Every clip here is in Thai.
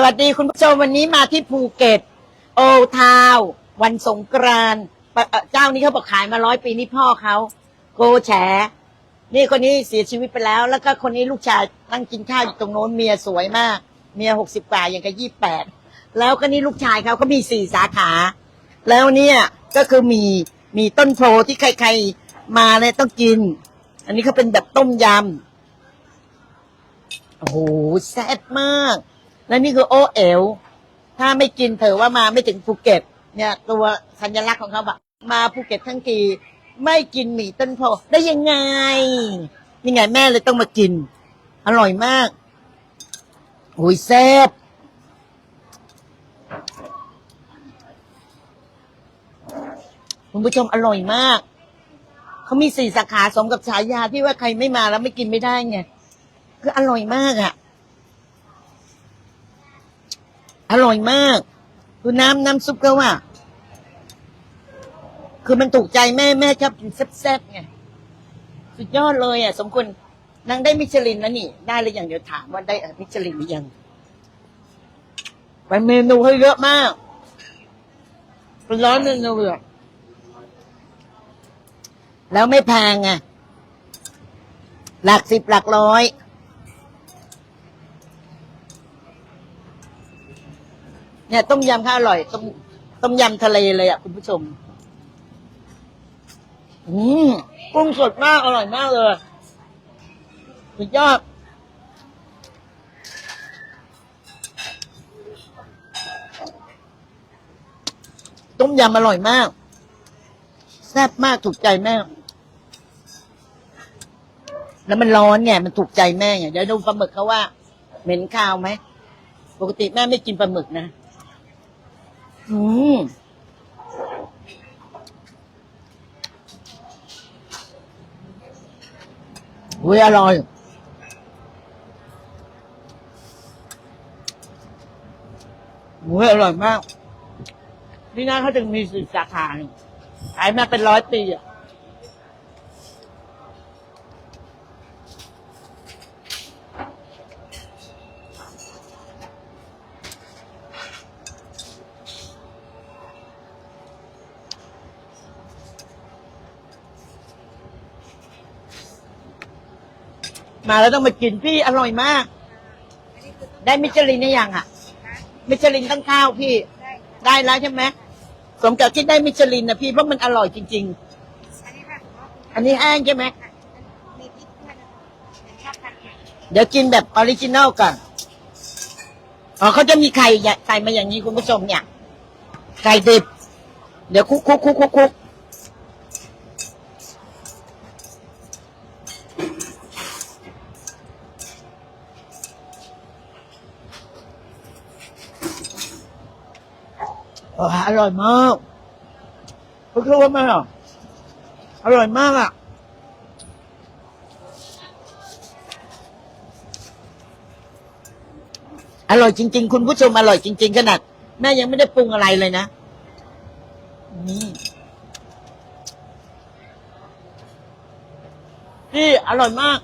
สวัสดีคุณผู้ชมวันนี้มาที่ภูเก็ต โอทาว วันสงกรานต์ปะเอ่อเจ้านี้เขาบอกขายมาร้อยปีนี่พ่อเขาโกแฉ นี่คนนี้เสียชีวิตไปแล้ว แล้วก็คนนี้ลูกชายนั่งกินข้าวอยู่ตรงโน้นเมียสวยมาก เมียหกสิบกว่าอย่างกับยี่แปดแล้วก็นี่ลูกชายเขาก็มีสี่สาขา แล้วเนี่ยก็คือมีมีต้นโพที่ใครๆมาเลยต้องกิน อันนี้เขาเป็นแบบต้มยำ โอ้โหแซ่บมาก และนี่คือโอเอลถ้าไม่กินเถอว่ามาไม่ถึงภูเก็ต เนี่ย ตัวสัญลักษณ์ของเขาแบบมาภูเก็ตทั้งทีไม่กินหมี่ต้นโพได้ยังไงนี่ไงแม่เลยต้องมากิน อร่อยมากโอ้ยแซ่บคุณผู้ชมอร่อยมาก เขามีสี่สาขาสมกับฉายาที่ว่าใครไม่มาแล้วไม่กินไม่ได้ไงคืออร่อยมากอะ่ะ อร่อยมาก คือน้ำน้ำซุปก็ว่า คือมันถูกใจแม่แม่ชอบกินแซ่บๆไงสุดยอดเลยอะ สมควรนางได้มิชลินแล้วนี่ ได้หรือยังเดี๋ยวถามว่าได้มิชลินหรือยังไปเมนูให้เยอะมากเป็นร้อยเมนูเลยแล้วไม่แพงไงหลักสิบหลักร้อย เนี่ยต้มยำข้าวอร่อยต้มต้มยำทะเลเลยอะคุณผู้ชม อืมกุ้งสดมากอร่อยมากเลยสุดยอดต้มยำอร่อยมาก แซ่บมากถูกใจแม่ แล้วมันร้อนไงมันถูกใจแม่ไงเดี๋ยวดูปลาหมึกเขาว่า เหม็นข้าวไหม ปกติแม่ไม่กินปลาหมึกนะ อืมอุ้ยอร่อยอุ้ยอร่อยมาก ที่นั่นเขาถึงมีสิสาขานี่ขายมาเป็นร้อยปีอะ มาแล้วต้องมากินพี่อร่อยมาก ได้มิชลินหรือยังอะ มิชลินตั้งข้าวพี่ ได้แล้วใช่ไหมสมกับที่ได้มิชลินนะพี่เพราะมันอร่อยจริง ๆ อันนี้แห้งใช่ไหมเดี๋ยวกินแบบออริจินัลก่อนอ๋อเขาจะมีไข่ใส่มาอย่างนี้คุณผู้ชมเนี่ยไข่ดิบ เดี๋ยวคุกคุกคุกคุกคุก อร่อยมากคุณรู้ว่าไหมอะอร่อยมากอะอร่อยจริง ๆ คุณผู้ชมอร่อยจริง ๆ ขนาดแม่ยังไม่ได้ปรุงอะไรเลยนะ นี่พี่อร่อยมาก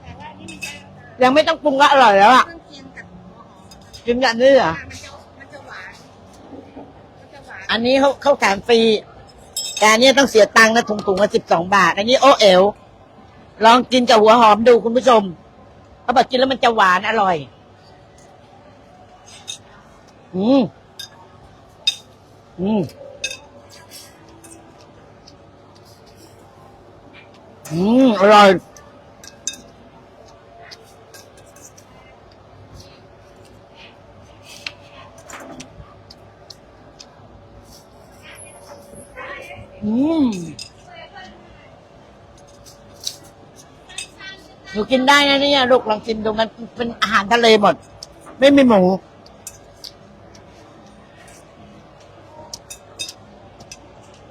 แต่ว่านี่มันจะ ยังไม่ต้องปรุงก็อร่อยแล้วอะเครื่องเคียงกับหัวหอมกินอย่างนี้เหรอมันจะมันจะหวานมันจะหวานอันนี้เขาเขาแถมฟรี แต่อันนี้ต้องเสียตังค์นะถุงถุงละสิบสองบาท อันนี้โอเอลลองกินกับหัวหอมดูคุณผู้ชมเขาบอกกินแล้วมันจะหวานอร่อย อืมอืมอืมอร่อย อืมหนูกินได้นะเนี่ยลูกลองชิมดูมันเป็นอาหารทะเลหมด ไม่มีหมู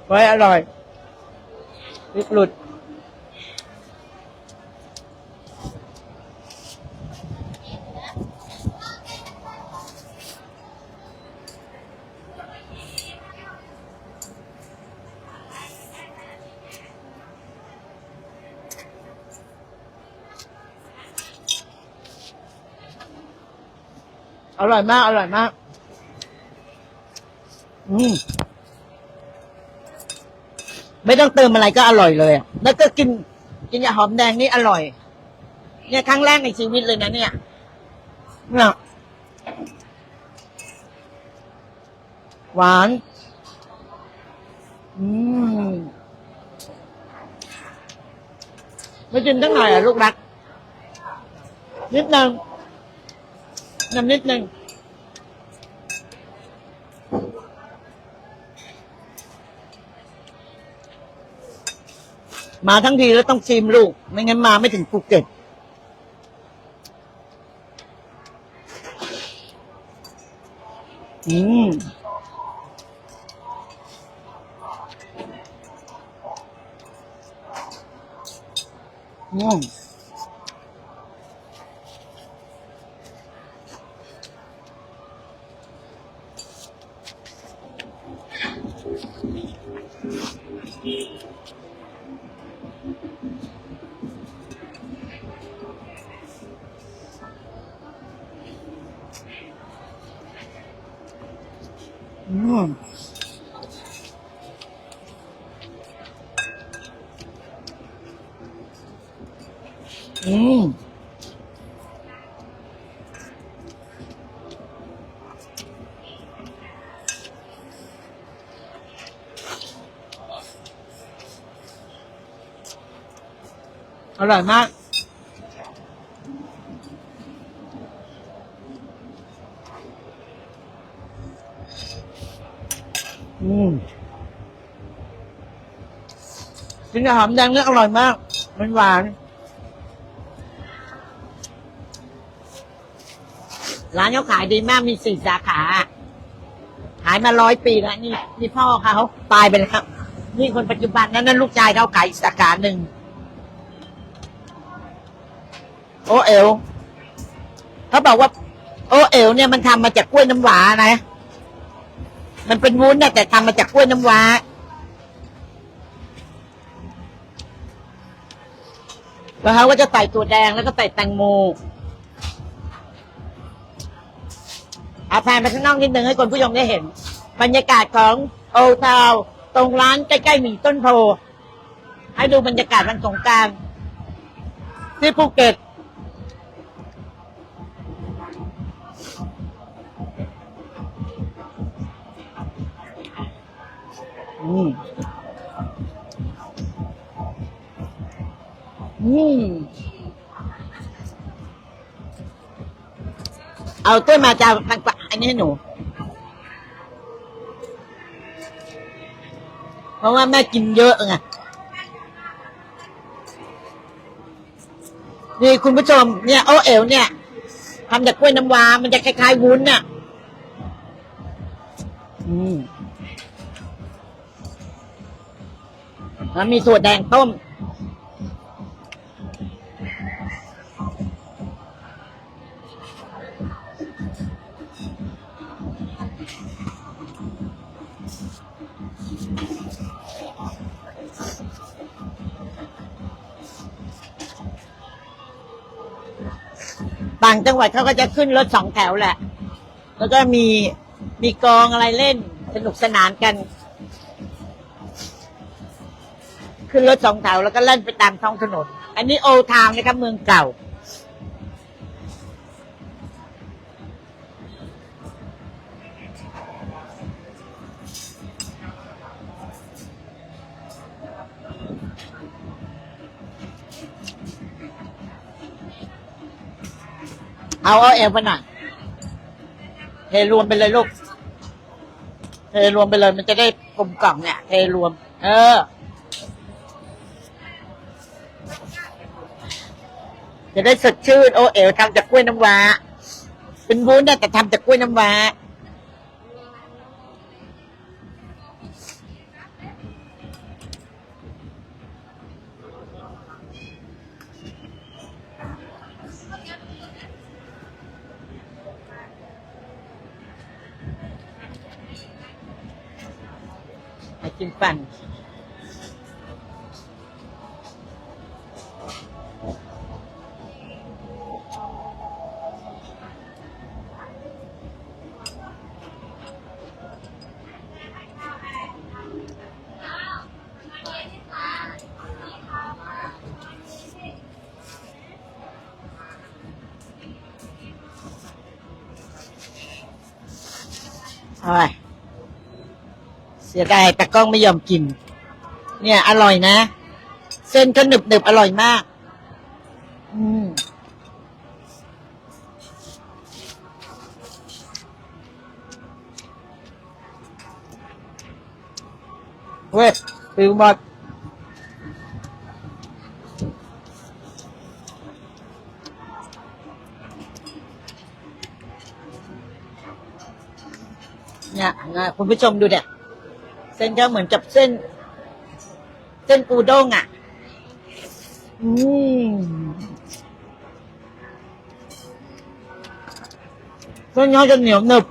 ไว้อร่อยพริกหลุด ร่อยมาก อร่อยมาก อืมไม่ต้องเติมอะไรก็อร่อยเลย แล้วก็กิน กินยาหอมแดงนี่อร่อย เนี่ยครั้งแรกในชีวิตเลยนะเนี่ยเนี่ยหวาน อืมไม่กินตั้งหน่อยอะลูกรัก นิดนึง น้ำนิดหนึ่งมาทั้งทีแล้วต้องชิมลูก ไม่งั้นมาไม่ถึงภูเก็ตอืมอืม มอืมอร่อยมาก อืมกินกับหอมแดงเนี่ยอร่อยมาก มันหวาน ร้านเขาขายดีมากมีสี่สาขา ขายมาร้อยปีแล้วนี่นี่พ่อเขาตายไปแล้วนี่คนปัจจุบันนั้นนั่นลูกชายเขาขายอีกสาขาหนึ่ง โอเอลเขาบอกว่า โอเอลเนี่ยมันทำมาจากกล้วยน้ำหวานะ มันเป็นวุ้นนะแต่ทำมาจากกล้วยน้ำว้า แล้วเขาก็จะใส่ตัวแดงแล้วก็ใส่แตงโม เอาแพนไปข้างนอกนิดนึงให้คนผู้ชมได้เห็น บรรยากาศของโอทาวตรงร้านใกล้ๆหมีต้นโพให้ดูบรรยากาศวันสงการที่ภูเก็ต อืมอืมเอาต้วยมาจากทางปะอันนี้ให้หนู เพราะว่าแม่กินเยอะไง นี่คุณผู้ชมเนี่ยโอเอ๋วเนี่ยทำจากกล้วยน้ำว้า มันจะคล้ายๆวุ้นน่ะอืม แล้วมีถั่วแดงต้มต่างจังหวัดเขาก็จะขึ้นรถสองแถวแหละ แล้วก็มีมีกองอะไรเล่นสนุกสนานกัน ขึ้นรถสองแถวแล้วก็เล่นไปตามท้องถนน อันนี้โอทาวนะครับเมืองเก่า เอาเอาเอวไปหน่อยเทรวมไปเลยลูก เทรวมไปเลยมันจะได้กลมกล่อมเนี่ย เทรวม เออ จะได้สดชื่นโอเอ๋วทำจากกล้วยน้ำว้า เป็นวุ้นนะแต่ทำจากกล้วยน้ำว้ามากิ นปั่อยเสียดายแต่กล้องไม่ยอมกิน เนี่ย อร่อยนะ เส้นก็หนึบหนึบอร่อยมาก อืมเว้ยปิวหมด นะคุณผู้ชมดูเนี่ย เส้นก็เหมือนกับเส้น เส้นปูด้งอะ อืมเส้นเขาจะเหนียวหนึบ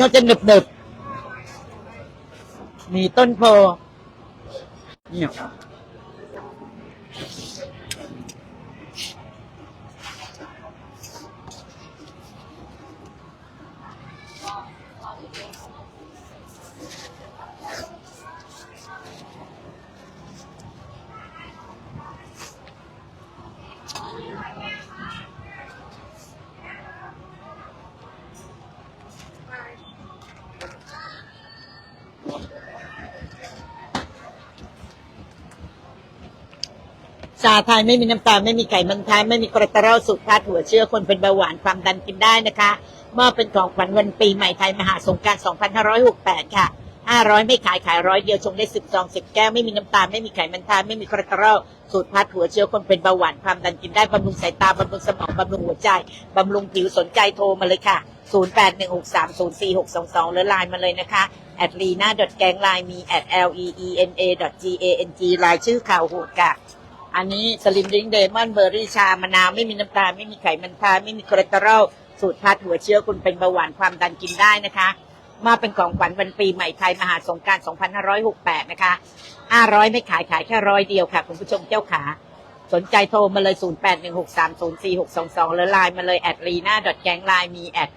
เส้นเขาจะหนึบหนึบมีต้นโพเนี่ย ชาไทยไม่มีน้ำตาลไม่มีไขมันทานไม่มีคอเลสเตอรอลสูตรพาดหัวเชื้อคนเป็นเบาหวานความดันกินได้นะคะมอบเป็นของขวัญวันปีใหม่ไทยมหาสงกราร2568 ค่ะ 500 ไม่ขายขายร้อยเดียวชงได้10ซอง10 แก้ว ไม่มีน้ำตาล ไม่มีไขมันทานไม่มีคอเลสเตอรอลสูตรพาดหัวเชื้อคนเป็นเบาหวานความดันกินได้บำรุงสายตาบำรุงสมองบำรุงหัวใจบำรุงผิวสนใจโทรมาเลยค่ะ 0816304622 หรือไลน์มาเลยนะคะ at lena gang line มี at l e e n a g a n g รายชื่อข่าวโหดค่ะ อันนี้สลิมดิงเดมอนเบอร์รี่ชามะนาวไม่มีน้ำตาลไม่มีไขมันทาไม่มีคอเลสเตอรอลสูตรพัดหัวเชื้อคุณเป็นเบาหวานความดันกินได้นะคะมาเป็นของขวัญวันปีใหม่ไทยมหาสงการ2568 นะคะ 500 ไม่ขายขายแค่ร้อยเดียวค่ะ คุณผู้ชมเจ้าขา สนใจโทรมาเลย 0816304622 หรือไลน์มาเลย at lena gang line มี at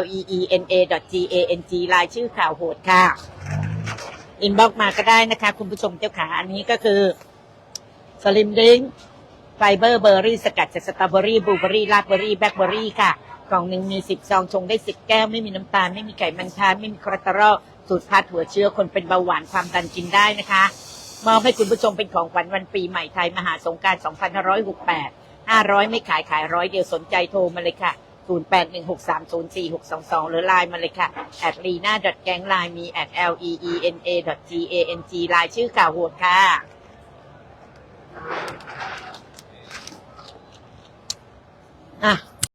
l e e n a g a n g ไลน์ชื่อข่าวโหดค่ะ อินบ็อกมาก็ได้นะคะ คุณผู้ชมเจ้าขา อันนี้ก็คือ สลิมดริงไฟเบอร์เบอร์รี่สกัดจากสตรอเบอรี่บลูเบอรี่ราสเบอรี่แบล็คเบอรี่ค่ะกล่องหนึ่งมีสิบซองชงได้สิบแก้ว ไม่มีน้ำตาล ไม่มีไขมันทาน ไม่มีคอเลสเตอรอลสูตรพัดหัวเชื้อคนเป็นเบาหวานความดันกินได้นะคะมอบให้คุณผู้ชมเป็นของขวัญวันปีใหม่ไทย มหาสงกราร2568 500 ไม่ขายขายร้อยเดียวสนใจโทรมาเลยค่ะ 0816304622 หรือไลน์มาเลยค่ะ at lena gang line มี at l e e n a g a n g ไลน์ชื่อข่าวโหดค่ะ อะ